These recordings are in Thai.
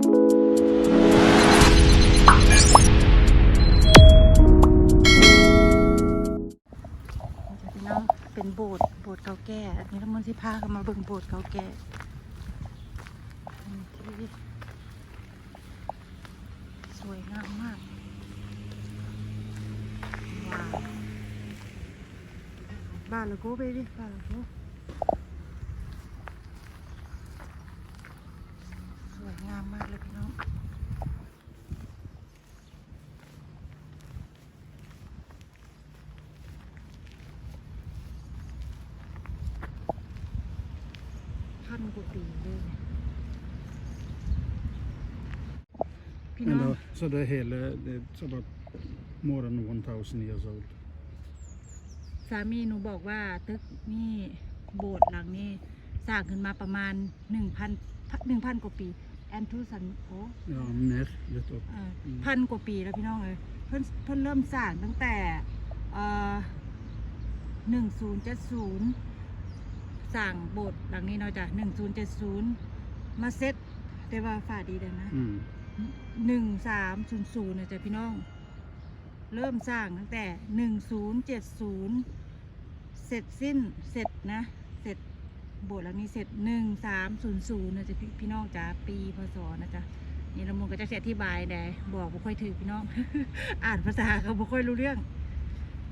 พี่น้องเป็นโบสถ์โบสถ์เก่าแก่ อันนี้ละมันที่พากันมาเบิ่งโบสถ์เก่าแก่ที่สวยงามมากบ้านละโก้ไปดิบ้านละโก้สวยงามมากเลยพี่น้อง พันกว่าปีเลยพี่น้ And อง uh, so the hele, it's about more than 1,000 years old. สามีหนูบอกว่าตึกนี่โบสถ์หลังนี้สร้างขึ้นมาประมาณหนึ่งพันหนึ่งพันกว่าปี แอนทูสันโอ Ja, mer, lite upp. พันกว่าปีแล้วพี่น้องเอ้ยเพิ่นเพิ่นเริ่มสร้างตั้งแต่หนึ่งศูนย์เจ็ดศูนย์ สร้างโบสถ์หลังนี้เนาะจ้ะหนึ่งศูนย์เจ็ดศูนย์มาเซ็ตแต่ว่าฝ่าดีเด้นะ Mm. หนึ่งสามศูนย์ศูนย์นะจ๊ะพี่น้อง เริ่มสร้างตั้งแต่หนึ่งศูนย์เจ็ดศูนย์เสร็จสิ้นเสร็จนะ เสร็จโบสถ์หลังนี้เสร็จหนึ่งสามศูนย์ศูนย์นะจ๊ะพี่พี่น้องจ้าปีพศนะจ๊ะนี่ละมุนก็จะเสียอธิบายแดบอกบ่ค่อยถือพี่น้อง อ่านภาษาเขาบ่ค่อยรู้เรื่อง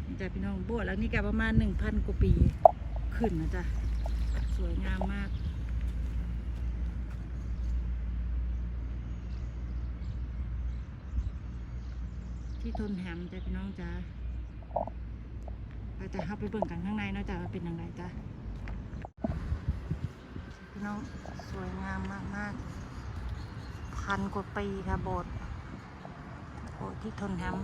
นี่จ้ะพี่น้องโบสถ์หลังนี้ก็ประมาณหนึ่งพันกว่าปีขึ้นนะจ๊ะ สวยงามมากที่ทนแฮมจ้ะพี่น้องจ้าไปแต่เข้าไปเบิ่งกันข้างในเนาะจ้ะว่าเป็นยังไงจ้ะพี่น้องสวยงามมากมากๆพันกว่าปีค่ะโบสถ์โบสถ์ที่ทนแฮม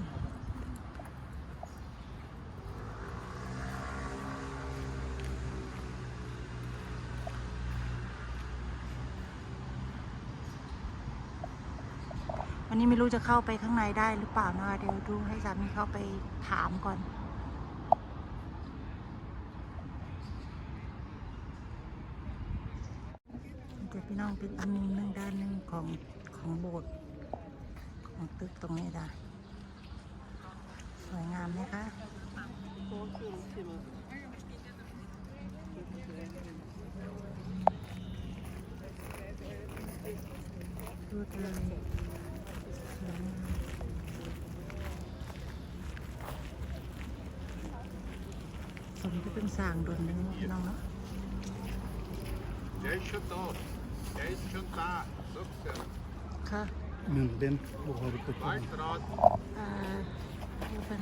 วันนี้ไม่รู้จะเข้าไปข้างในได้หรือเปล่านะคะเดี๋ยวดูให้สามีเข้าไปถามก่อน เดี๋ยวพี่น้องเป็นอันนึงหนึ่งด้านหนึ่งของของโบสถ์ของตึกตรงนี้ได้ สวยงามไหมคะดูเลย สวยงามสมที่เป็นสร้างโดนนึงพี่น้องเนาะ Jeg skjønte alt. Jeg skjønte sukser. ค่ะ Men den har du på Hvert rad. อ่าดูเป็น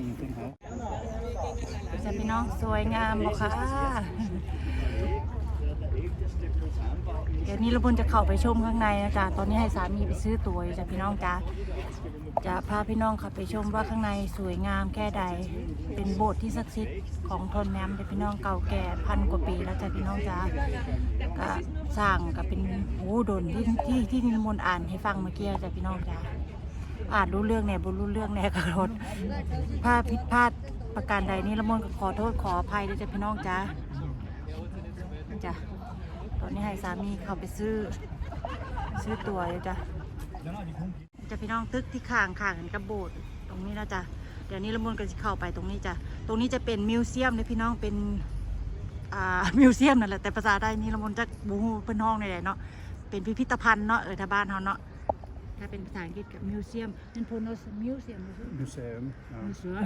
Ingenting här. จะพี่น้องสวยงามบ่คะ เดี๋ยวนี้เราบุญจะเข้าไปชมข้างในนะจ๊ะตอนนี้ให้สามีไปซื้อตั๋วจ้ะพี่น้องจ้ะจะพาพี่น้องขับไปชมว่าข้างในสวยงามแค่ใด เป็นโบสถ์ที่ศักดิ์สิทธิ์ของทนแมมเป็นพี่น้องเก่าแก่พันกว่าปีแล้วจ้ะพี่น้องจ้ะก็สร้างก็เป็นโอ้ดนที่ที่ที่นิมนต์อ่านให้ฟังเมื่อกี้จ้ะพี่น้องจ้ะอ่านรู้เรื่องแน่บุรู้เรื่องแน่กระโดดถ้าผิดพลาดประการใดนี้ละมนก็ขอโทษขออภัยด้วยจ้ะพี่น้องจ้าจ้ะ ตอนนี้ให้สามีเข้าไปซื้อ ซื้อตัวอยู่จ้ะจะพี่น้องตึกที่ข้างข้างกันกับโบสถ์ตรงนี้นะจ้ะเดี๋ยวนี้ละมนก็จะเข้าไปตรงนี้จ้ะตรงนี้จะเป็นมิวเซียมเลยพี่น้องเป็นอ่ามิวเซียมนั่นแหละแต่ภาษาได้นี่ละมนจะบูฮูเป็นห้องนี่แหละเนาะเป็นพิพิธภัณฑ์เนาะเออถ้าบ้านเขาเนาะถ้าเป็นภาษาอังกฤษกับมิวเซียมเป็นโพนสมิวเซียม Museum. มิว Ja. เซียม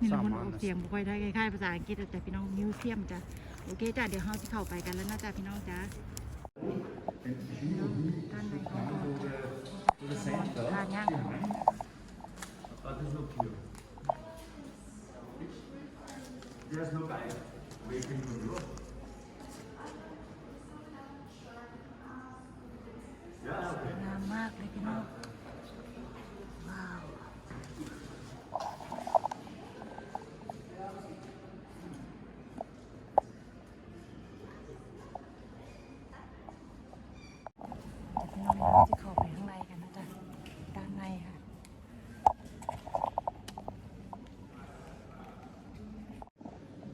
นี่เรามันสามออันอกเสียงบ่ค่อยได้คล้ายๆภาษาอังกฤษแต่พี่น้องมิวเซียมจ้ะ โอเคจ้ะเดี๋ยวเราจะเข้าไปกันแล้วนะจ้ะพี่น้องจ้ะด้านในของโบสถ์จ้ะทานย่างของสวยงามมากเลยพี่น้อง เราจะเข้าไปข้างในกันนะจ๊ะด้านในค่ะ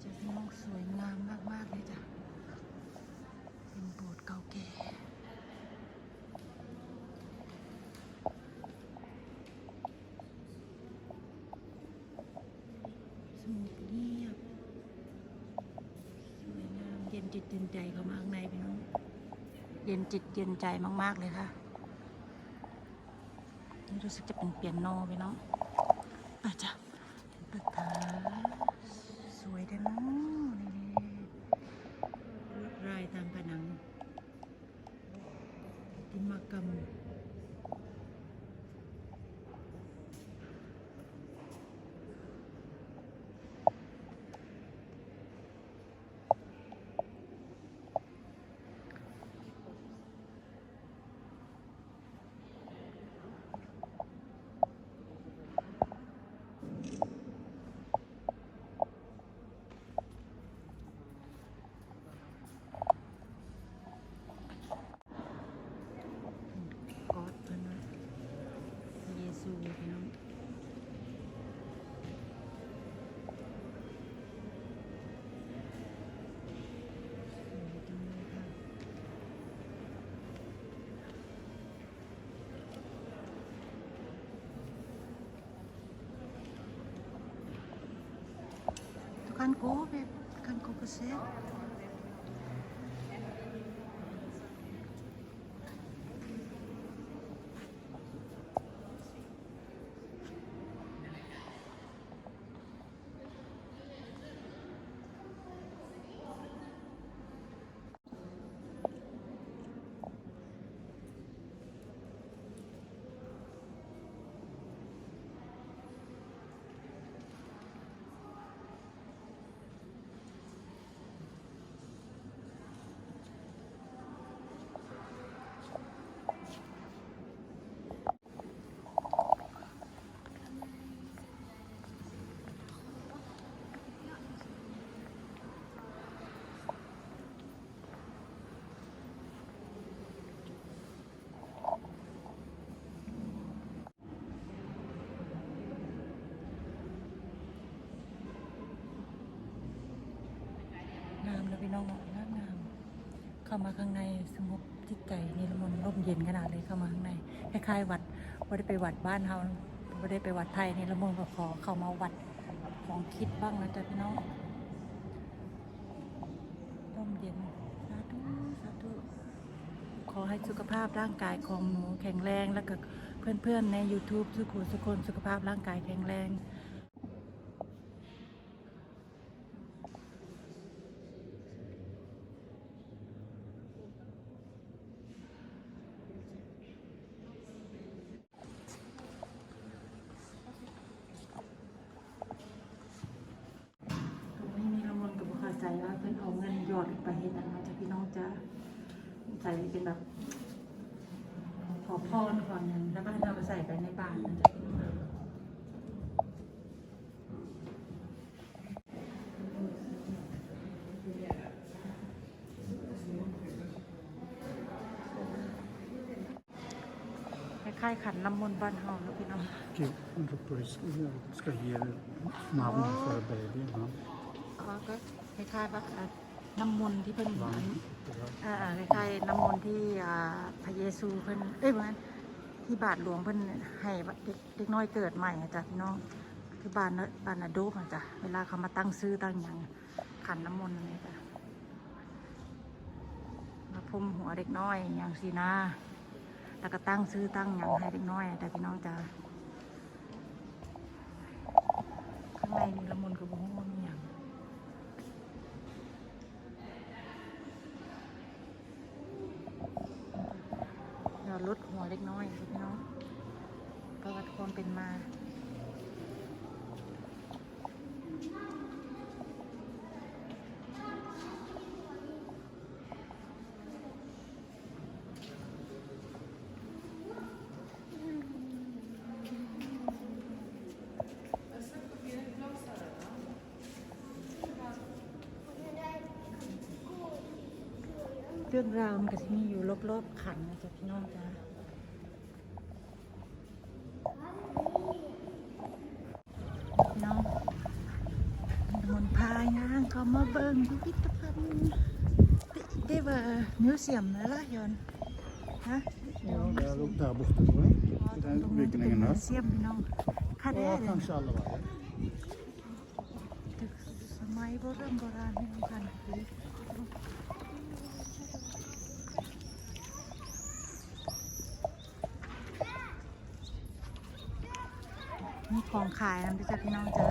จะพี่นองสวยงามมากๆเลยจ้ะเป็นโบสถ์เก่าแก่สงบเงียบสวยงามเย็นจิตเย็นใจเข้ามาข้างในเป็น เย็นจิตเย็นใจมาก ๆ เลยค่ะนี่รู้สึกจะเป็นเปียโนไปเนาะไปจ้ะตึกผาสวยด้เนาะนี่ลวดลายตามผนังติมากรรม 보호백 한거 보세요. พี่น้องงามงามเข้ามาข้างในสงบจิตใจนิรมนต์ร่มเย็นขนาดเลยเข้ามาข้างในคล้ายๆวัดว่าได้ไปวัดบ้านเฮาว่าได้ไปวัดไทยนิรมนต์ก็ขอเข้ามาวัดของคิดบ้างนะจ๊ะพี่น้องร่มเย็นสาธุสาธุขอให้สุขภาพร่างกายของหนูแข็งแรงแล้วก็เพื่อนๆใน YouTube ทุกคนทุกคนสุขภาพร่างกายแข็งแรง ไม่มีละมุนกับบุคาใจว่าเพิ่นเอาเงินหยอดไปเฮ็ดอันมา จากพี่น้องจ้าใส่เป็นแบบ ขอพรก่อนหนึ่งแล้วก็ให้เราไปใส่ไปในบ้านนะจ๊ะพี่น้องคล้ายๆขันน้ำมนต์บ้านเฮาแล้วพี่น้อง Kijk, de politie ska ge namn för baby. Ja. ก็ก็คล้ายๆว่าอะ น้ำมนต์ที่เพิ่น Namn. อ่าคล้ายๆน้ำมนต์ที่อ่าพระเยซูเพิ่นเอ้ยเหมือนที่บาทหลวงเพิ่นให้เด็กเด็กน้อยเกิดใหม่อะจ้ะพี่น้องคือบ้านบ้านาโดกอะจ้ะเวลาเขามาตั้งซื้อตั้งหยังขันน้ำมนต์อะไรจ้ะมาพรมหัวเด็กน้อยอย่างสีนาแล้วก็ตั้งซื้อตั้งหยังให้เด็กน้อยอะจ้ะพี่น้องจ้ะข้างในนี่ละมุนกับบุ้งมีอย่าง เราลดหัวเล็กน้อยพี่น้องประวัติความเป็นมา เรื่องราวมันก็จะมีอยู่รอบๆขันนะจ๊ะพี่น้องจ้าน้องมนพายนางเขามาเบิ่งพิพิธภัณฑ์ได้ว่ามิวเซียมนะล่ะยอนฮะ Ja, där, där borta tror jag. ตรง Den นั้นเป็น byggnaden มิว där. เซียมพี่น้องค่ะได้ Ja, เลย kanske alla varje. มัยโบราณโบราณนี่เหมือนกัน มีของขายนะจ๊ะพี่น้องจ้ะ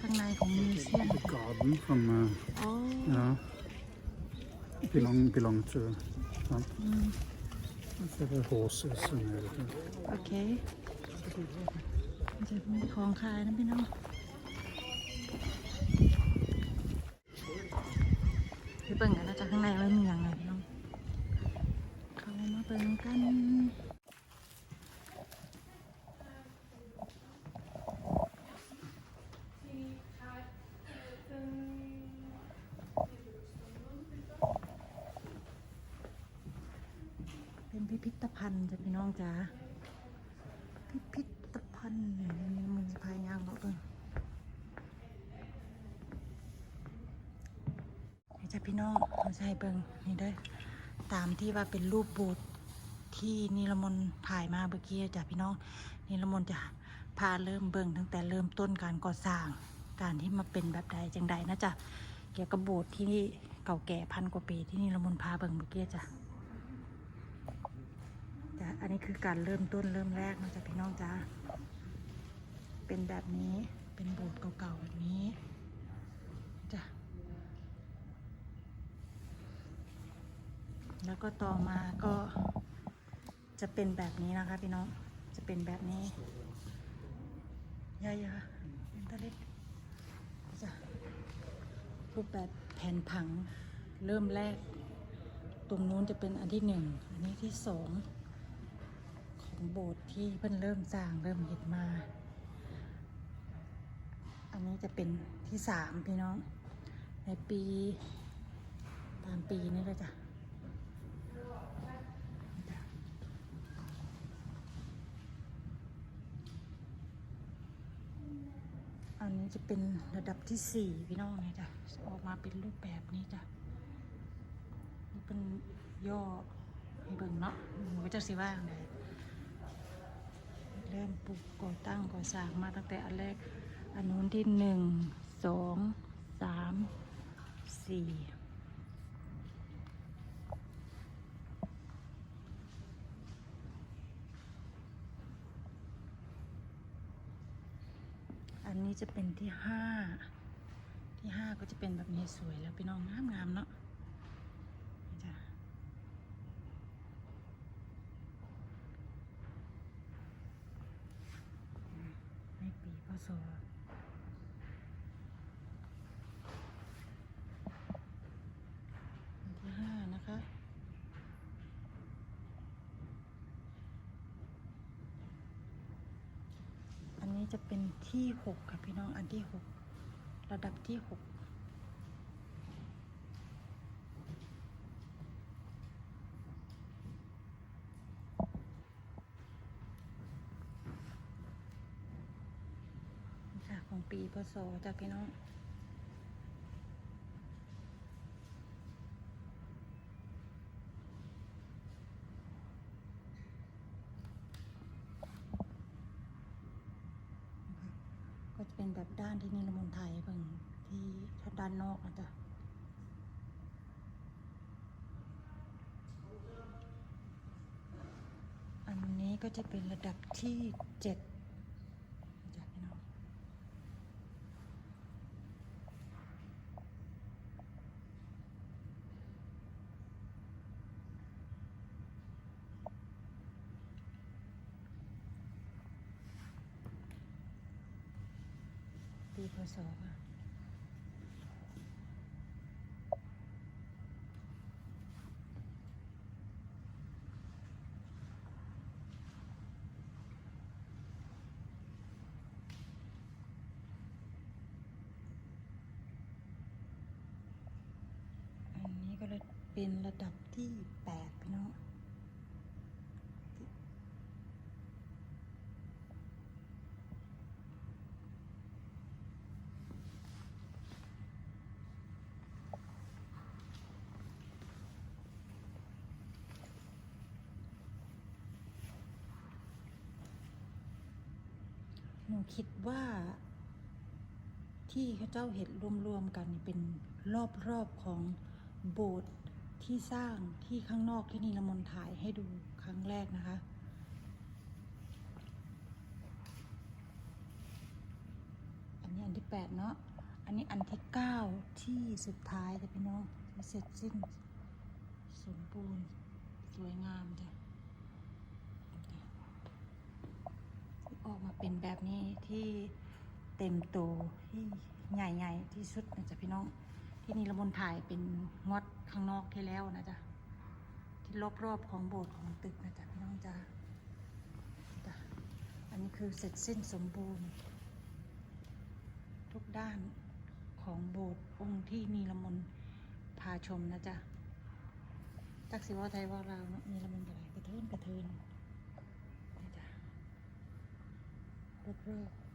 ข้างในของมิวเซียม The garden from, uh, โอ้ yeah, belong, belong to, um, อืม for the horses and everything. โอเคมันจะมีของขายนะพี่น้องไปเบิ่งกันนะจ๊ะข้างในว่ามีอย่างไรพี่น้อง เข้ามาเบิ่งกัน เป็น พิพิธภัณฑ์จ้ะพี่น้องจ๋าพิพิธภัณฑ์นี่มันจะพายยางเนาะเบิ่งนี่จ้ะพี่น้องเราให้เบิงนี่ด้อตามที่ว่าเป็นรูปบูตที่นิรมนต์ถ่ายมาเมื่อกี้จ้ะพี่น้องนิรมนต์จะพาเริ่มเบิ่งตั้งแต่เริ่มต้นการก่อสร้าง การที่มาเป็นแบบใดจังใดนะจ๊ะเกี่ยวกับโบสถ์ที่เก่าแก่พันกว่าปีที่นิรมนต์พาเบิ่งเมื่อกี้จ้ะ นนี้คือการเริ่มต้นเริ่มแรกนะจ๊ะพี่น้องจ้าเป็นแบบนี้เป็นโบสถ์เก่าๆแบบนี้จ้ะแล้วก็ต่อมาก็จะเป็นแบบนี้นะคะพี่น้อง จะเป็นแบบนี้ยายาเป็นตะเล็กจ้ะรูปแบบแผนผังเริ่มแรก ตรงนู้นจะเป็นอันที่หนึ่ง อันนี้ที่สองของ โบสถ์ที่เพิ่นเริ่มสร้างเริ่มเห็นมา อันนี้จะเป็นที่สามพี่น้อง ในปีตามปีนี้เลยจ้ะอันนี้จะเป็นระดับที่สี่พี่น้องนี่จ้ะออกมาเป็นรูปแบบนี้จ้ะนี่เป็นย่อให้เบิ่งเนาะว่าจะสิว่าไงเริ่มปลูกก่อตั้งก่อสร้างมาตั้งแต่อันแรก อันนู้นที่หนึ่งสองสามสี่อันนี้จะเป็นที่ห้าที่ห้าก็จะเป็นแบบนี้สวยแล้วพี่น้องงามงามๆเนาะนี่จ้ะใน ปีพศอันที่ห้านะคะ อันนี้จะเป็นที่หกค่ะพี่น้องอันที่หกระดับที่หก ของปีพศจากพี่น้องก็จะเป็นแบบด้านที่นิรมนไทยเบิ่งที่ด้านนอกนะจ๊ะอันนี้ก็จะเป็นระดับที่เจ็ดจ้ะพี่น้องปีพศค่ะอั นนี้ก็เลยเป็นระดับที่แปดพี่น้องหนูคิดว่า ที่ที่เขาเจ้าเห็ดรวมๆกันเป็นรอบๆของ โบสถ์ที่สร้างที่ข้างนอกที่นีลมนถ่ายให้ดูครั้งแรกนะคะ อันนี้อันที่แปดเนาะ อันนี้อันที่เก้าที่สุดท้ายแต่พี่น้องที่เสร็จสิ้นสมบูรณ์สวยงามจ้ะออกมาเป็นแบบนี้ที่เต็มโตที่ใหญ่ๆที่สุดนะจ๊ะพี่น้อง ที่นี่ละมนถ่ายเป็นงดข้างนอกที่แล้วนะจ๊ะที่รอบๆของโบสถ์ของตึกนะจ๊ะพี่น้องจ้ะจ้ะอันนี้คือเสร็จสิ้นสมบูรณ์ ทุกด้านของโบสถ์องค์ที่นีละมนพาชมนะจ๊ะจักสิว่าไทยว่าเราวเนาะนีละมนอะไรกระเทินกระเทินนี่จ้ะรอบๆ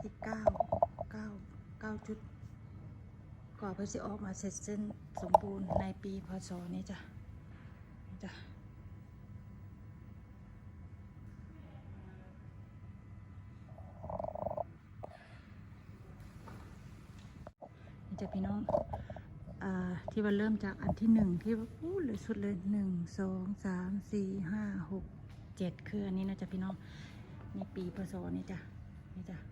ที่ เก้าเก้าเก้าจุดก่อนเพื่อจะออกมาเสร็จสิ้นสมบูรณ์ในปีพศนี้จ้ะนี่จ้ะนี่จะพี่น้องอที่ว่าเริ่มจากอันที่หนึ่งที่ว่าอู้เลยสุดเลยหนึ่งสองสามสี่ห้าหกเจ็ดคืออันนี้นะจ๊ะพี่น้องนี่ปีพศนี่จ้ะนี่จ้ะ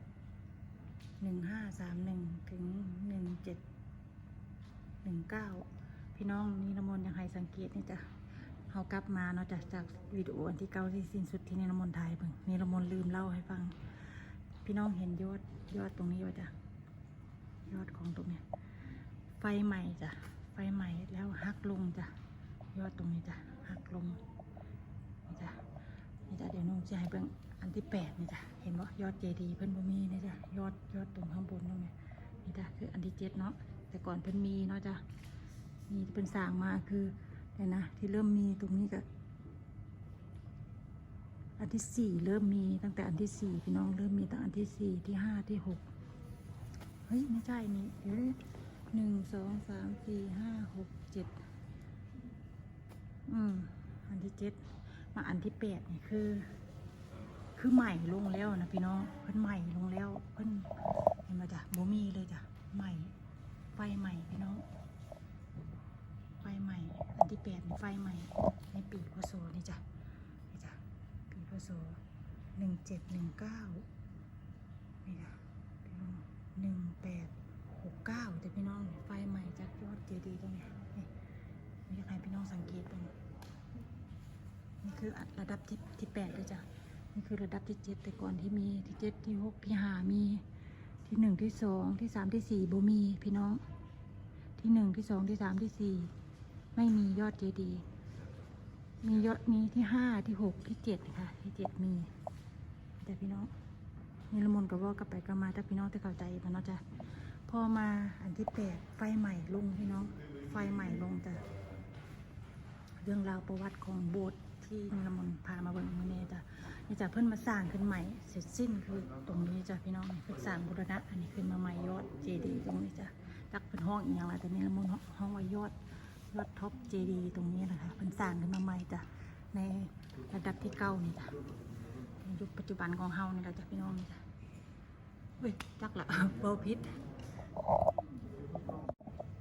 หนึ่งห้าสามหนึ่งถึงหนึ่งเจ็ดหนึ่งเก้าพี่น้องนี่ละมนต์ยังให้สังเกตนี่จ้ะเขากลับมาเนาะจากจากวิดีโออันที่เก้าที่สิ้นสุดที่นี่ละมนต์ไทยเพิ่งนี่ละมนต์ลืมเล่าให้ฟัง พี่น้องเห็นยอดยอดตรงนี้ว่าจ้ะยอดของตรงเนี้ยไฟใหม่จ้ะไฟใหม่แล้วหักลงจ้ะยอดตรงนี้จ้ะหักลงนี่จ้ะนี่จ้ะเดี๋ยวน้องจะให้เบิ่ง อันที่แปดนี่จ้ะเห็นว่ายอดเจดีเพิ่นบ่มีนี่จ้ะยอดยอดตรงข้างบนตรงนี้นี่จ้ะคืออันที่เจ็ดเนาะแต่ก่อนเพิ่นมีเนาะจ้ะมีเพิ่นสร้างมาคือเนี่ยนะที่เริ่มมีตรงนี้ก็อันที่สี่เริ่มมีตั้งแต่อันที่สี่พี่น้องเริ่มมีตั้งอันที่สี่ที่ห้าที่หกเฮ้ยไม่ใช่นี่เดี๋ยวหนึ่งสองสามสี่ห้าหกเจ็ดอืมอันที่เจ็ดมาอันที่แปดนี่คือ คือใหม่ลงแล้วนะพี่น้องเพิ่นใหม่ลงแล้วเพิ่นเห็นมาจ้ะโบมีเลยจ้ะใหม่ไฟใหม่พี่น้องไฟใหม่อันที่แปดไฟใหม่ในปีพศนี่จ้ะนี่จ้ะปีพศหนึ่งเจ็ดหนึ่งเก้านี่จ้ะพี่น้องหนึ่งแปดหกเก้าแต่พี่น้องไฟใหม่จากยอดเจดีย์ตรงนี้นี่มีใครพี่น้องสังเกตตรงนี่คือระดับที่ที่แปดเลยจ้ะ นี่คือระดับที่เจ็ดแต่ก่อนที่มีที่เจ็ดที่หกที่ห้ามีที่หนึ่งที่สองที่สามที่สี่บ่มีพี่น้อง ที่หนึ่งที่สองที่สามที่สี่ไม่มียอดเจดีย์มียอดมีที่ห้าที่หกที่เจ็ดค่ะ ที่เจ็ดมี แต่พี่น้องนี่ละมุนกับว่ากลับไปกลับมาถ้าพี่น้องจะเข้าใจมันเนาะจ้ะพอมาอันที่แปดไฟใหม่ลงพี่น้อง ไฟใหม่ลงจ้ะเรื่องราวประวัติของโบสถ์ที่นี่ลมนพามาเบิ่งมื้อนี้จ้ะ นี่จ้ะเพิ่นมาสร้างขึ้นใหม่เสร็จสิ้นคือตรงนี้จ้ะพี่น้องเพิ่นสร้างบูรณะ อันนี้ขึ้นมาใหม่ยอดเจดีย์ตรงนี้จ้ะตักเป็นห้องอีกอย่างไรแต่นี่ละมุนห้องว่ายอดยอดท็อปเจดีย์ตรงนี้นะคะเพิ่นสร้างขึ้นมาใหม่จ้ะในระดับที่เก้านี่จ้ะในยุคปัจจุบันของเฮานี่แหละจ้ะพี่น้องนี่จ้ะเว้ยจักละเบาพิษ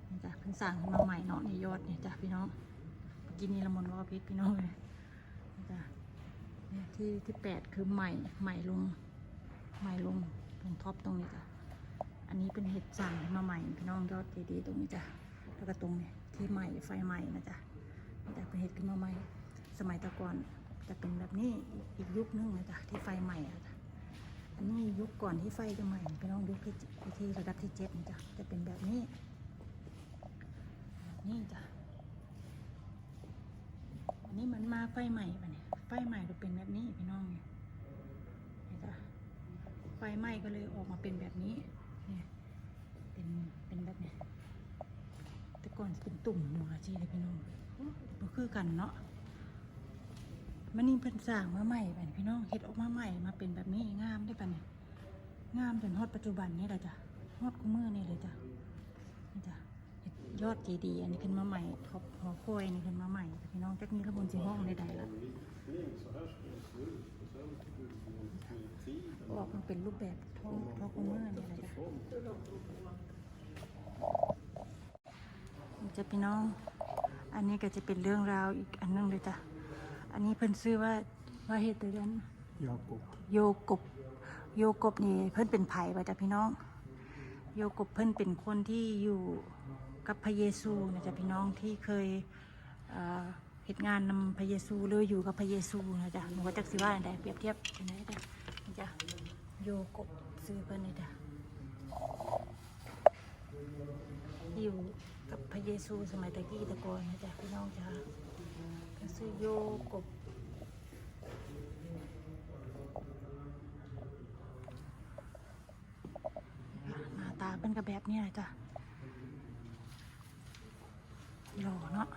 นี่จ้ะเพิ่งสั่งขึ้นมาใหม่เนาะในยอดนี่จ้ะพี่น้องเมื่อกินนี่ละมนเบาพิษพี่น้องเลยนี่จ้ะเนี่ย ที่ที่แปดคือใหม่ใหม่ลงใหม่ลงตรงท็อปตรงนี้จ้ะอันนี้เป็นเห็ดสั่งมาใหม่พี่น้องยอดเจดีย์ตรงนี้จ้ะแล้วก็ตรงนี้ที่ใหม่ไฟใหม่นะจ๊ะนี่เป็นเห็ดขึ้นมาใหม่ สมัยตะก่อนจะเป็นแบบนี้อีกยุคนึงนะจ๊ะที่ไฟใหม่อะจ้ะอันนี้ยุคก่อนที่ไฟจะใหม่พี่น้องยุคที่ที่ระดับที่เจ็ดนะจ๊ะจะเป็นแบบนี้แบบนี่จ้ะอันนี้มันมาไฟใหม่ ไฟใหม่จะเป็นแบบนี้พี่น้องเนี่ยจ้ะไฟไหม้ก็เลยออกมาเป็นแบบนี้เนี่ยเป็นเป็นแบบเนี้ยแต่ก่อนจะเป็นตุ่มอยู่อะจีเลยพี่น้องก็คือกันเนาะมันนี่เพิ่นสร้างมาใหม่ไปพี่น้องเฮ็ดออกมาใหม่มาเป็นแบบนี้งามได้ปะเนี่ยงามจนฮอดปัจจุบันนี่แหละจ้ะฮอดกูมือนี่เลยจ้ะนี่จ้ะเฮ็ดยอดเจดีอันนี้ขึ้นมาใหม่ท็อปหอคอยนี่ขึ้นมาใหม่พี่น้องจักนี้ระบนสิห้องใดละ ออกมันเป็นรูปแบบท้องท้องเมื่อนี่แหละจ้ะจะพี่น้อง อันนี้ก็จะเป็นเรื่องราวอีกอันหนึงเลยจ้ะ อันนี้เพิ่นซื้อว่าว่าเฮตเตอร์เดน Jakob. โยกบโยกบนี่เพิ่นเป็นไผ่ป่ะจ้ะพี่น้อง โยกบเพิ่นเป็นคนที่อยู่กับพระเยซูนะจ๊ะพี่น้องที่เคย เหตุงานนำพระเยซูหรืออยู่กับพระเยซูนะจ๊ะหนูว่าจักสิว่าอันใดเปรียบเทียบอันไหนจ้ะจ้ะโยกบซื้อเพิ่นนี่จ้ะอยู่กับพระเยซูสมัยตะกี้ตะกอนนะจ๊ะพี่น้องจ้ะก็ซื้อโยกบหน้าตาเป็นกระแบบนี้เลยจ้ะหล่อเนาะ